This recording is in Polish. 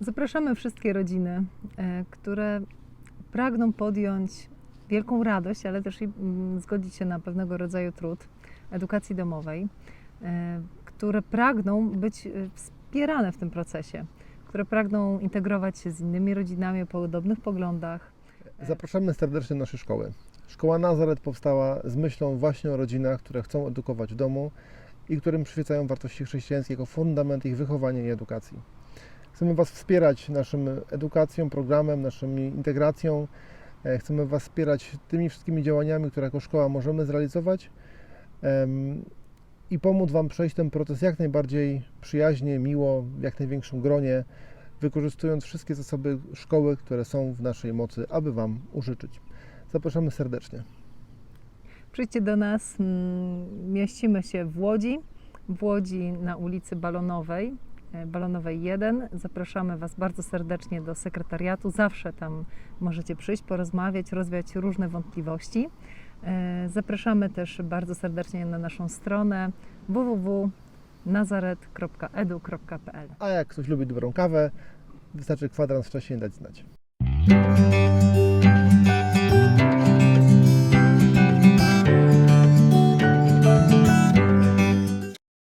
Zapraszamy wszystkie rodziny, e, które pragną podjąć wielką radość, ale też i mm, zgodzić się na pewnego rodzaju trud edukacji domowej, e, które pragną być e, wspierane w tym procesie, które pragną integrować się z innymi rodzinami o podobnych poglądach. Zapraszamy serdecznie do naszej szkoły. Szkoła Nazaret powstała z myślą właśnie o rodzinach, które chcą edukować w domu i którym przyświecają wartości chrześcijańskie jako fundament ich wychowania i edukacji. Chcemy Was wspierać naszym edukacją, programem, naszą integracją. E, Chcemy Was wspierać tymi wszystkimi działaniami, które jako szkoła możemy zrealizować i pomóc Wam przejść ten proces jak najbardziej przyjaźnie, miło, w jak największym gronie, wykorzystując wszystkie zasoby szkoły, które są w naszej mocy, aby Wam użyczyć. Zapraszamy serdecznie. Przyjdźcie do nas, mieścimy się w Łodzi, w Łodzi na ulicy Balonowej, e, Balonowej 1. Zapraszamy Was bardzo serdecznie do sekretariatu. Zawsze tam możecie przyjść, porozmawiać, rozwiać różne wątpliwości. E, Zapraszamy też bardzo serdecznie na naszą stronę www.nazaret.edu.pl. A jak ktoś lubi dobrą kawę, wystarczy kwadrans wcześniej dać znać.